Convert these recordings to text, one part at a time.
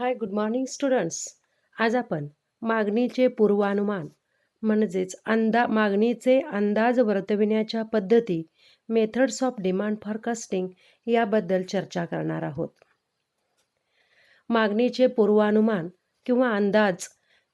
Hi good morning students. आज आपण मागणीचे पूर्वानुमान म्हणजेच अंदा मागणीचे अंदाज वर्तविण्याच्या पद्धती मेथड्स ऑफ डिमांड फॉरकास्टिंग याबद्दल चर्चा करणार आहोत. मागणीचे पूर्वानुमान किंवा अंदाज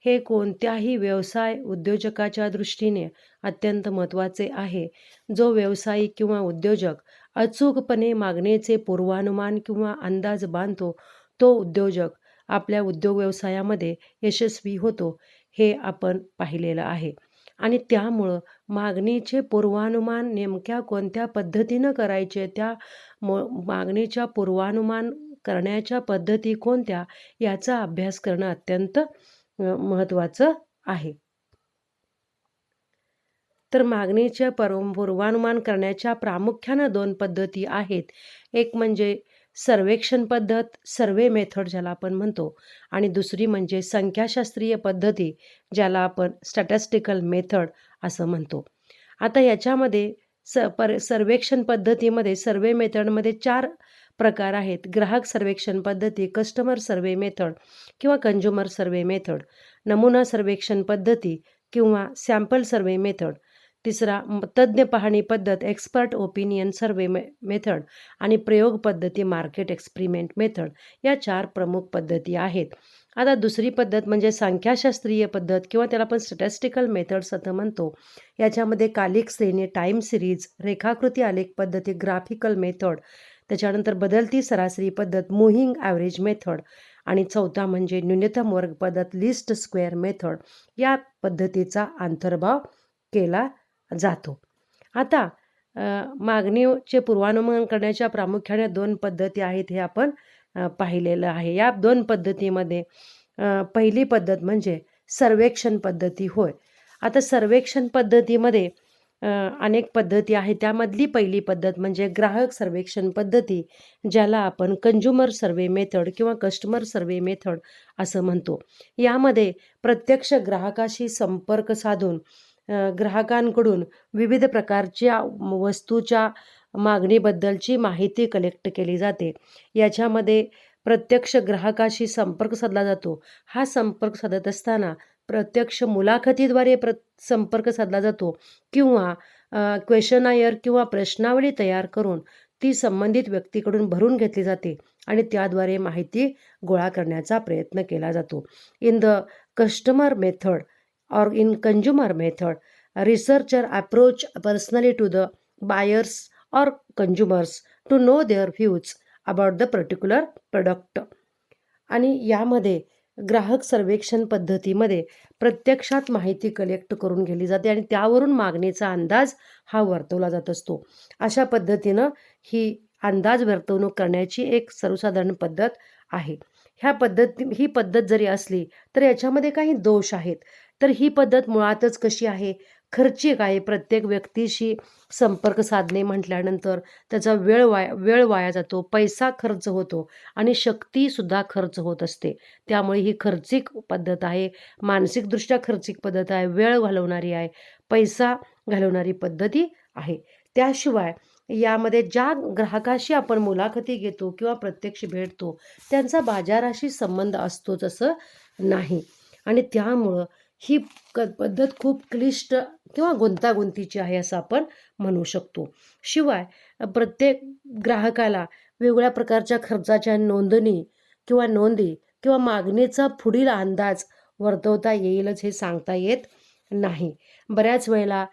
हे कोणत्याही व्यवसाय उद्योजकाच्या दृष्टीने अत्यंत महत्त्वाचे आहे. जो व्यवसायिक किंवा उद्योजक अचूकपणे मागणीचे पूर्वानुमान किंवा अंदाज बांधतो तो उद्योजक आपल्या उद्योग व्यवसायामध्ये यशस्वी होतो हे आपण पाहिलेलं आहे. आणि त्यामुळं मागणीचे पूर्वानुमान नेमक्या कोणत्या पद्धतीनं करायचे त्या म मागणीच्या पूर्वानुमान करण्याच्या पद्धती कोणत्या याचा अभ्यास करणं अत्यंत महत्त्वाचं आहे. तर मागणीच्या पर पूर्वानुमान करण्याच्या प्रामुख्यानं दोन पद्धती आहेत. एक म्हणजे सर्वेक्षण पद्धत सर्वे मेथड ज्याला आपण म्हणतो आणि दुसरी म्हणजे संख्याशास्त्रीय पद्धती ज्याला आपण स्टॅटिस्टिकल मेथड असं म्हणतो. आता याच्यामध्ये स पर सर्वेक्षण पद्धतीमध्ये सर्वे मेथडमध्ये चार प्रकार आहेत. ग्राहक सर्वेक्षण पद्धती कस्टमर सर्वे मेथड किंवा कंझ्युमर सर्वे मेथड नमुना सर्वेक्षण पद्धती किंवा सॅम्पल सर्वे मेथड. तिसरा तज्ज्ञ पाहणी पद्धत एक्सपर्ट ओपिनियन सर्वे मे मेथड आणि प्रयोग पद्धती मार्केट एक्सपेरिमेंट मेथड या चार प्रमुख पद्धती आहेत. आता दुसरी पद्धत म्हणजे संख्याशास्त्रीय पद्धत किंवा त्याला आपण स्टॅटिस्टिकल मेथड्स असं म्हणतो. याच्यामध्ये कालिक श्रेणी टाईम सिरीज रेखाकृती आलेख पद्धती ग्राफिकल मेथड त्याच्यानंतर बदलती सरासरी पद्धत मुहिंग ॲव्हरेज मेथड आणि चौथा म्हणजे न्यूनतम वर्ग पद्धत लिस्ट स्क्वेअर मेथड या पद्धतीचा अंतर्भाव केला जातो. आता मागणीचे पूर्वानुमान करण्याच्या प्रामुख्याने दोन पद्धती आहेत हे आपण पाहिलेलं आहे. या दोन पद्धतीमध्ये पहिली पद्धत म्हणजे सर्वेक्षण पद्धती होय. आता सर्वेक्षण पद्धतीमध्ये अनेक पद्धती आहेत. त्यामधली पहिली पद्धत म्हणजे ग्राहक सर्वेक्षण पद्धती ज्याला आपण कंज्युमर सर्वे मेथड किंवा कस्टमर सर्वे मेथड असं म्हणतो. यामध्ये प्रत्यक्ष ग्राहकाशी संपर्क साधून ग्राहकांकडून विविध प्रकारच्या वस्तूच्या मागणीबद्दलची माहिती कलेक्ट केली जाते. याच्यामध्ये प्रत्यक्ष ग्राहकाशी संपर्क साधला जातो. हा संपर्क साधत असताना प्रत्यक्ष मुलाखतीद्वारे प्र संपर्क साधला जातो किंवा क्वेशनायर किंवा प्रश्नावली तयार करून ती संबंधित व्यक्तीकडून भरून घेतली जाते आणि त्याद्वारे माहिती गोळा करण्याचा प्रयत्न केला जातो. In the customer method or in consumer method, researcher researcher approach personally to the buyers or consumers to know their views the particular product आणि यामध्ये ग्राहक सर्वेक्षण पद्धतीमध्ये प्रत्यक्षात माहिती कलेक्ट करून घेतली जाते आणि त्यावरून मागणीचा अंदाज हा वर्तवला जात असतो. अशा पद्धतीनं ही अंदाज वर्तवणूक करण्याची एक सर्वसाधारण पद्धत आहे. ह्या पद्धती ही पद्धत जरी असली तर याच्यामध्ये काही दोष आहेत. तर ही पद्धत मुळातच कशी आहे? खर्चिक आहे. प्रत्येक व्यक्तीशी संपर्क साधणे म्हटल्यानंतर त्याचा वेळ वाया वेळ वाया जातो पैसा खर्च होतो आणि शक्तीसुद्धा खर्च होत असते. त्यामुळे ही खर्चिक पद्धत आहे. मानसिकदृष्ट्या खर्चिक पद्धत आहे. वेळ घालवणारी आहे. पैसा घालवणारी पद्धती आहे. त्याशिवाय यामध्ये ज्या ग्राहकाशी आपण मुलाखती घेतो किंवा प्रत्यक्ष भेटतो त्यांचा बाजाराशी संबंध असतोच असं नाही. आणि त्यामुळं ही क पद्धत खूप क्लिष्ट किंवा गुंतागुंतीची आहे असं आपण म्हणू शकतो. शिवाय प्रत्येक ग्राहकाला वेगवेगळ्या प्रकारच्या खर्चाच्या नोंदणी किंवा नोंदी किंवा मागणीचा पुढील अंदाज वर्तवता येईलच हे सांगता येत नाही. बऱ्याच वेळेला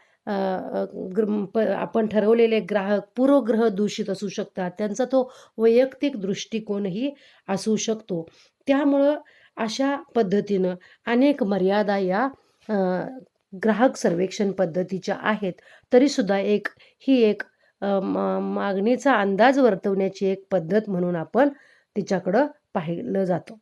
प आपण ठरवलेले ग्राहक पूर्वग्रह दूषित असू शकतात. त्यांचा तो वैयक्तिक दृष्टिकोनही असू शकतो. त्यामुळं अशा पद्धतीनं अनेक मर्यादा या ग्राहक सर्वेक्षण पद्धतीच्या आहेत. तरीसुद्धा एक ही एक मागणीचा अंदाज वर्तवण्याची एक पद्धत म्हणून आपण तिच्याकडं पाहिलं जातो.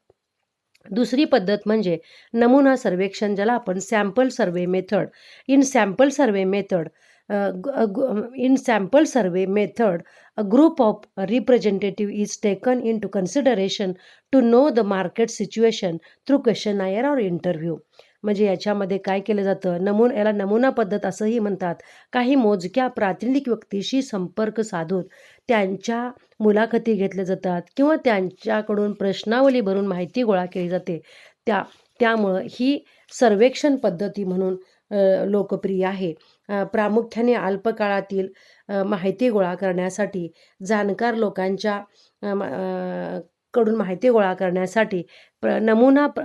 दुसरी पद्धत म्हणजे नमुना सर्वेक्षण ज्याला आपण sample survey method in sample survey method in sample survey method a group of representative is taken into consideration to know the market situation through questionnaire or interview म्हणजे याच्यामध्ये काय केलं जातं? नमून याला नमुना पद्धत असंही म्हणतात. काही मोजक्या प्रातिनिधिक व्यक्तीशी संपर्क साधून त्यांच्या मुलाखती घेतल्या जातात किंवा त्यांच्याकडून प्रश्नावली भरून माहिती गोळा केली जाते. त्या त्यामुळं ही सर्वेक्षण पद्धती म्हणून लोकप्रिय आहे. प्रामुख्याने अल्पकाळातील माहिती गोळा करण्यासाठी जाणकार लोकांच्या कडून माहिती गोळा करण्यासाठी प्र नमुना प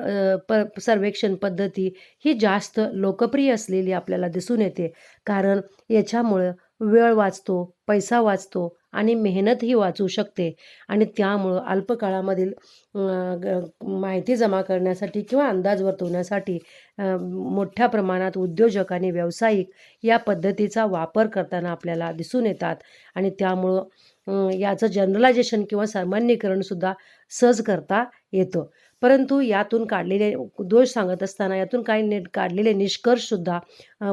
प सर्वेक्षण पद्धती ही जास्त लोकप्रिय असलेली आपल्याला दिसून येते. कारण याच्यामुळं वेळ वाचतो पैसा वाचतो आणि मेहनतही वाचू शकते. आणि त्यामुळं अल्पकाळामधील ग माहिती जमा करण्यासाठी किंवा अंदाज वर्तवण्यासाठी मोठ्या प्रमाणात उद्योजक आणि व्यावसायिक या पद्धतीचा वापर करताना आपल्याला दिसून येतात. आणि त्यामुळं याचं जनरलायझेशन किंवा सामान्यीकरणसुद्धा सहज करता येतं. परंतु यातून काढलेले दोष सांगत असताना यातून काही ने काढलेले निष्कर्षसुद्धा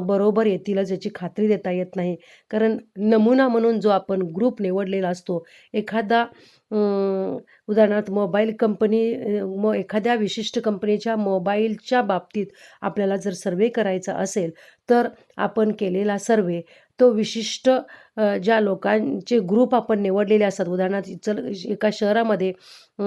बरोबर येतीलच याची खात्री देता येत नाही. कारण नमुना म्हणून जो आपण ग्रुप निवडलेला असतो एखादा उदाहरणार्थ मोबाईल कंपनी म मग एखाद्या विशिष्ट कंपनीच्या मोबाईलच्या बाबतीत आपल्याला जर सर्वे करायचा असेल तर आपण केलेला सर्वे तो विशिष्ट ज्या लोकांचे ग्रुप आपण निवडलेले असतात उदाहरणार्थ चल एका शहरामध्ये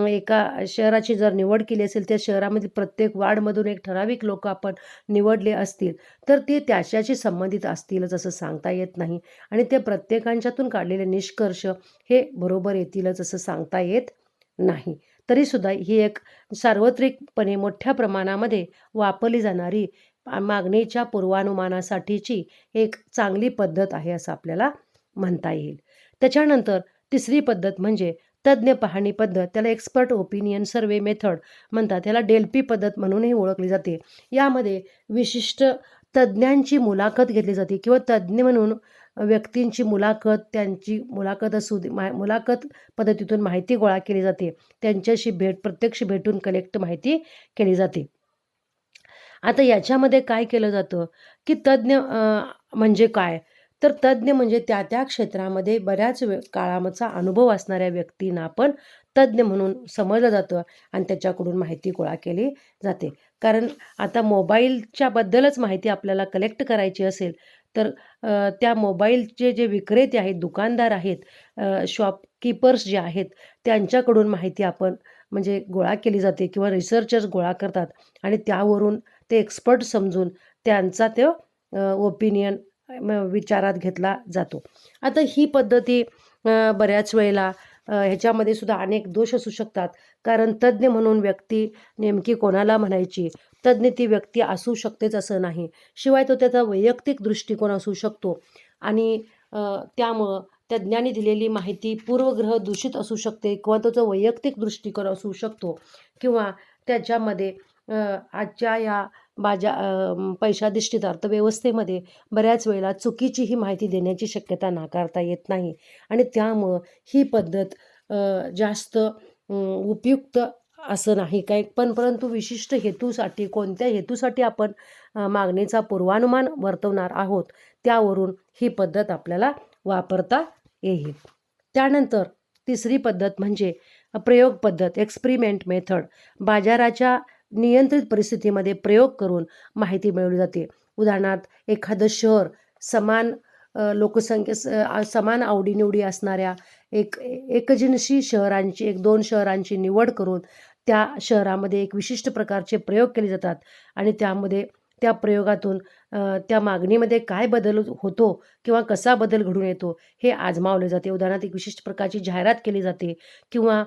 एका शहराची जर निवड केली असेल त्या शहरामध्ये प्रत्येक वार्डमधून एक ठराविक लोक आपण निवडले असतील तर ते त्याच्याशी संबंधित असतीलच असं सांगता येत नाही. आणि ते प्रत्येकांच्यातून काढलेले निष्कर्ष हे बरोबर येतीलच असं सांगता येत नाही. तरीसुद्धा ही एक सार्वत्रिकपणे मोठ्या प्रमाणामध्ये वापरली जाणारी मागणीच्या पूर्वानुमानासाठीची एक चांगली पद्धत आहे असं आपल्याला म्हणता येईल. त्याच्यानंतर तिसरी पद्धत म्हणजे तज्ज्ञ पाहणी पद्धत. त्याला एक्सपर्ट ओपिनियन सर्वे मेथड म्हणतात. त्याला डेल्पी पद्धत म्हणूनही ओळखली जाते. यामध्ये विशिष्ट तज्ज्ञांची मुलाखत घेतली जाते किंवा तज्ज्ञ म्हणून व्यक्तींची मुलाखत त्यांची मुलाखत असू दे मा मुलाखत पद्धतीतून माहिती गोळा केली जाते. त्यांच्याशी भेट प्रत्यक्ष भेटून कलेक्ट माहिती केली जाते. आता याच्यामध्ये काय केलं जातं? की तज्ज्ञ म्हणजे काय? तर तज्ज्ञ म्हणजे त्या त्या क्षेत्रामध्ये बऱ्याच वे काळाचा अनुभव असणाऱ्या व्यक्तींना आपण तज्ज्ञ म्हणून समजलं जातं आणि त्याच्याकडून माहिती गोळा केली जाते. कारण आता मोबाईलच्या बद्दलच माहिती आपल्याला कलेक्ट करायची असेल तर त्या मोबाईलचे जे विक्रेते आहेत दुकानदार आहेत शॉपकीपर्स जे आहेत त्यांच्याकडून माहिती आपण म्हणजे गोळा केली जाते किंवा रिसर्चर्स गोळा करतात आणि त्यावरून ते एक्सपर्ट समजून त्यांचा तो ओपिनियन विचारात घेतला जातो. आता ही पद्धती बऱ्याच वेळेला ह्याच्यामध्ये सुद्धा अनेक दोष असू शकतात. कारण तज्ज्ञ म्हणून व्यक्ती नेमकी कोणाला म्हणायची? तज्ज्ञ ती व्यक्ती असू शकतेच असं नाही. शिवाय तो त्याचा वैयक्तिक दृष्टिकोन असू शकतो. आणि त्यामुळं तज्ज्ञांनी दिलेली माहिती पूर्वग्रह दूषित असू शकते किंवा त्याचा वैयक्तिक दृष्टिकोन असू शकतो. किंवा त्याच्यामध्ये आजच्या या बाजा पैशाधिष्ठित अर्थव्यवस्थेमध्ये बऱ्याच वेळेला चुकीची ही माहिती देण्याची शक्यता नाकारता येत नाही. आणि त्यामुळं ही पद्धत जास्त उपयुक्त असं नाही काय पण परंतु विशिष्ट हेतूसाठी कोणत्या हेतूसाठी आपण मागणीचा पूर्वानुमान वर्तवणार आहोत त्यावरून ही पद्धत आपल्याला वापरता येईल. त्यानंतर तिसरी पद्धत म्हणजे प्रयोग पद्धत एक्सपेरिमेंट मेथड बाजाराच्या नियंत्रित परिस्थितीमध्ये प्रयोग करून माहिती मिळवली जाते. उदाहरणार्थ एखादं शहर समान लोकसंख्ये स समान आवडीनिवडी असणाऱ्या एक एकजिनशी शहरांची एक दोन शहरांची निवड करून त्या शहरामध्ये एक विशिष्ट प्रकारचे प्रयोग केले जातात आणि त्यामध्ये त्या प्रयोगातून त्या मागणीमध्ये काय बदल होतो किंवा कसा बदल घडून येतो हे आजमावले जाते. उदाहरणार्थ एक विशिष्ट प्रकारची जाहिरात केली जाते किंवा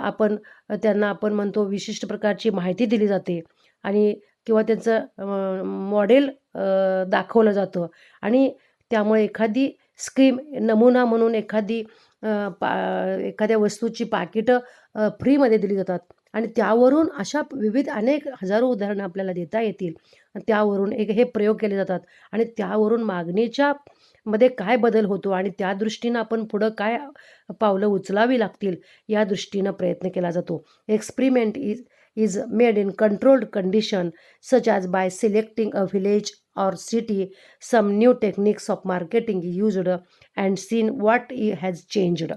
आपण त्यांना आपण म्हणतो विशिष्ट प्रकारची माहिती दिली जाते आणि किंवा त्यांचं मॉडेल दाखवलं जातं आणि त्यामुळे एखादी स्कीम नमुना म्हणून एखादी पा एखाद्या वस्तूची पाकिटं फ्रीमध्ये दिली जातात. आणि त्यावरून अशा विविध अनेक हजारो उदाहरणं आपल्याला देता येतील. त्यावरून एक हे प्रयोग केले जातात. आणि त्यावरून मागणीच्या मध्ये काय बदल होतो आणि त्या दृष्टीनं आपण पुढं काय पावलं उचलावी लागतील या दृष्टीनं प्रयत्न केला जातो. Experiment is is made in controlled condition such as by selecting a village or city some new techniques of marketing used and seen what he has changed.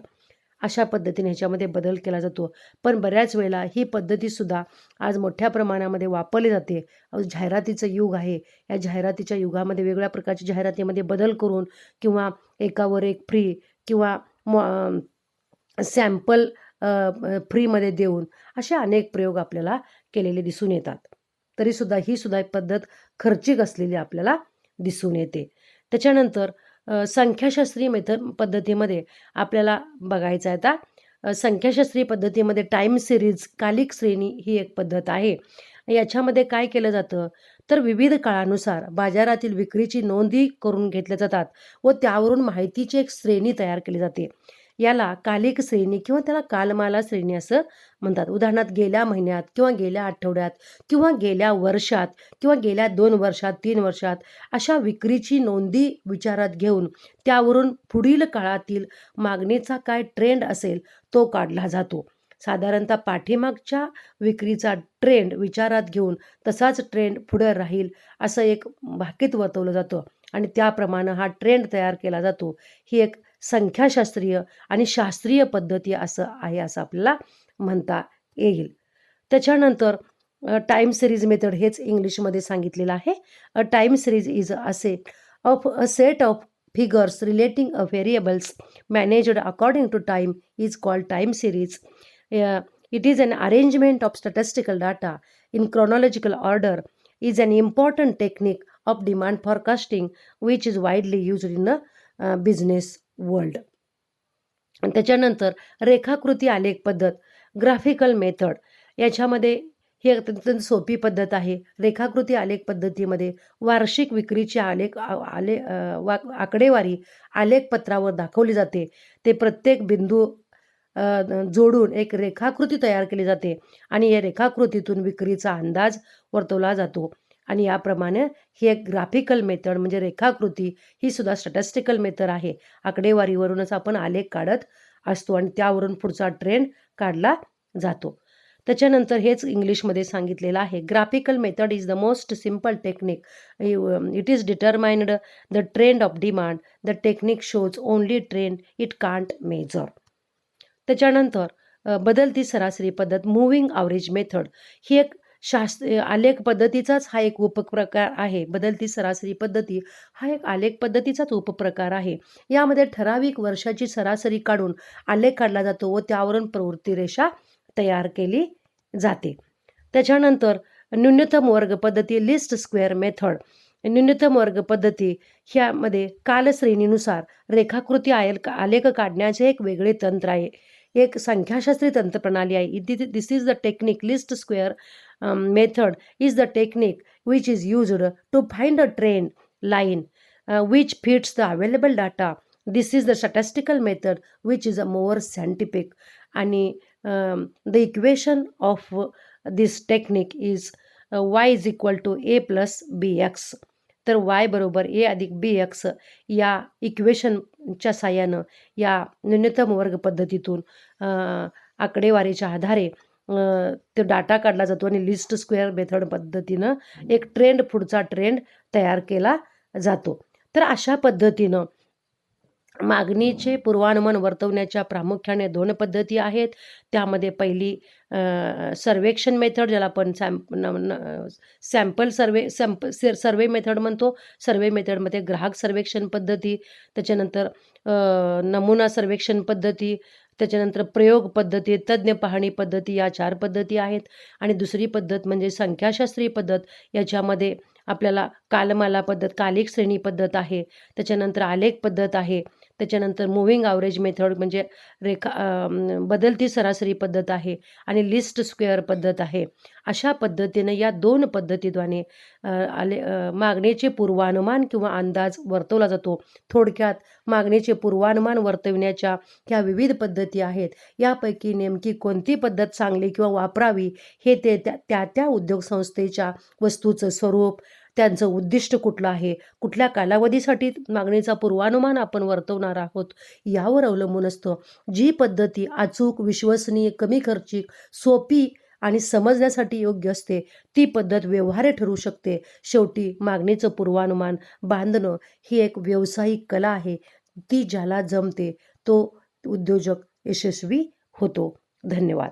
अशा पद्धतीने ह्याच्यामध्ये बदल केला जातो. पण बऱ्याच वेळेला ही पद्धतीसुद्धा आज मोठ्या प्रमाणामध्ये वापरली जाते. जाहिरातीचं युग आहे. या जाहिरातीच्या युगामध्ये वेगळ्या प्रकारच्या जाहिरातीमध्ये बदल करून किंवा एकावर एक फ्री किंवा मॉ सॅम्पल फ्रीमध्ये देऊन असे अनेक प्रयोग आपल्याला केलेले दिसून येतात. तरीसुद्धा ही सुद्धा एक पद्धत खर्चिक असलेली आपल्याला दिसून येते. त्याच्यानंतर संख्याशास्त्रीय मेथड पद्धतीमध्ये आपल्याला बघायचं आहे आता. संख्याशास्त्रीय पद्धतीमध्ये टाईम सिरीज कालिक श्रेणी ही एक पद्धत आहे. याच्यामध्ये काय केलं जातं? तर विविध काळानुसार बाजारातील विक्रीची नोंदी करून घेतल्या जातात व त्यावरून माहितीची एक श्रेणी तयार केली जाते. याला कालिक श्रेणी किंवा त्याला कालमाला श्रेणी असं म्हणतात. उदाहरणार्थ गेल्या महिन्यात किंवा गेल्या आठवड्यात किंवा गेल्या वर्षात किंवा गेल्या दोन वर्षात तीन वर्षात अशा विक्रीची नोंदी विचारात घेऊन त्यावरून पुढील काळातील मागणीचा काय ट्रेंड असेल तो काढला जातो. साधारणतः पाठीमागच्या विक्रीचा ट्रेंड विचारात घेऊन तसाच ट्रेंड पुढे राहील असं एक भाकीत वर्तवलं जातं. आणि त्याप्रमाणे हा ट्रेंड तयार केला जातो. ही एक संख्याशास्त्रीय आणि शास्त्रीय पद्धती असं आहे असं आपल्याला म्हणता येईल. त्याच्यानंतर टाईम सिरीज मेथड हेच इंग्लिशमध्ये सांगितलेलं आहे. A time series is a set of a set of figures relating a variables managed according to time is called time series it is an arrangement of statistical data in chronological order is important technique of demand forecasting which is widely widely in in business world त्याच्यानंतर रेखाकृती आलेख पद्धत graphical method याच्यामध्ये ही अत्यंत सोपी पद्धत आहे. रेखाकृती आलेख पद्धतीमध्ये वार्षिक विक्रीची आलेख आ- आले वा आकडेवारी आलेखपत्रावर दाखवली जाते. ते प्रत्येक बिंदू जोडून एक रेखाकृती तयार केली जाते आणि या रेखाकृतीतून विक्रीचा अंदाज वर्तवला जातो. आणि याप्रमाणे ही एक ग्राफिकल मेथड म्हणजे रेखाकृती ही सुद्धा स्टॅटिस्टिकल मेथड आहे. आकडेवारीवरूनच आपण आलेख काढत असतो आणि त्यावरून पुढचा ट्रेंड काढला जातो. त्याच्यानंतर हेच इंग्लिशमध्ये सांगितलेलं आहे. Graphical method is the most simple technique it is determined the trend of demand the technique shows only trend it can't measure त्याच्यानंतर बदलती सरासरी पद्धत मुव्हिंग ॲव्हरेज मेथड ही एक शास्त्र आलेख पद्धतीचाच हा एक उपप्रकार आहे. बदलती सरासरी पद्धती हा एक आलेख पद्धतीचाच उपप्रकार आहे. यामध्ये ठराविक वर्षाची सरासरी काढून आलेख काढला जातो व त्यावरून प्रवृत्ती रेषा तयार केली जाते. त्याच्यानंतर न्यूनतम वर्ग पद्धती लिस्ट स्क्वेअर मेथड. न्यूनतम वर्ग पद्धती ह्यामध्ये कालश्रेणीनुसार रेखाकृती आयल आलेख काढण्याचे एक वेगळे तंत्र आहे. एक संख्याशास्त्री तंत्रप्रणाली आहे. This is the technique least square method is the technique which is used to find a trend line which fits the available data this is the statistical method which is a more scientific आणि the equation of this technique is Y is equal to A plus B X तर Y बरोबर A अधिक बी x या इक्वेशनच्या साह्यानं या न्यूनतम वर्ग पद्धतीतून आकडेवारीच्या आधारे तो डाटा काढला जातो आणि लिस्ट स्क्वेअर मेथड पद्धतीनं एक ट्रेंड पुढचा ट्रेंड तयार केला जातो. तर अशा पद्धतीनं मागणीचे पूर्वानुमान वर्तवण्याच्या प्रामुख्याने दोन पद्धती आहेत. त्यामध्ये पहिली सर्वेक्षण मेथड ज्याला आपण सॅम न- न- सॅम्पल सर्वे सॅम्प से- सर्वे मेथड म्हणतो सर्वे मेथडमध्ये ग्राहक सर्वेक्षण पद्धती त्याच्यानंतर नमुना सर्वेक्षण पद्धती त्याच्यानंतर प्रयोग पद्धती तज्ज्ञ पाहणी पद्धती या चार पद्धती आहेत. आणि दुसरी पद्धत म्हणजे संख्याशास्त्रीय पद्धत. याच्यामध्ये आपल्याला कालमाला पद्धत कालिक श्रेणी पद्धत आहे. त्याच्यानंतर आलेख पद्धत आहे. त्याच्यानंतर मुव्हिंग ॲव्हरेज मेथड म्हणजे रेखा बदलती सरासरी पद्धत आहे आणि लिस्ट स्क्वेअर पद्धत आहे. अशा पद्धतीनं या दोन पद्धतीद्वारे आले मागणीचे पूर्वानुमान किंवा अंदाज वर्तवला जातो. थोडक्यात मागणीचे पूर्वानुमान वर्तविण्याच्या ह्या विविध पद्धती आहेत. यापैकी नेमकी कोणती पद्धत चांगली किंवा वापरावी हे ते त्या त्या त्या उद्योग संस्थेच्या वस्तूचं स्वरूप त्यांचं उद्दिष्ट कुठलं आहे? कुठल्या कालावधीसाठी मागणीचा पूर्वानुमान आपण वर्तवणार आहोत? यावर अवलंबून असतं. जी पद्धती अचूक विश्वसनीय कमी खर्चिक सोपी आणि समजण्यासाठी योग्य असते ती पद्धत व्यवहार्य ठरू शकते. शेवटी मागणीचं पूर्वानुमान बांधणं ही एक व्यावसायिक कला आहे. ती ज्याला जमते तो उद्योजक यशस्वी होतो. धन्यवाद.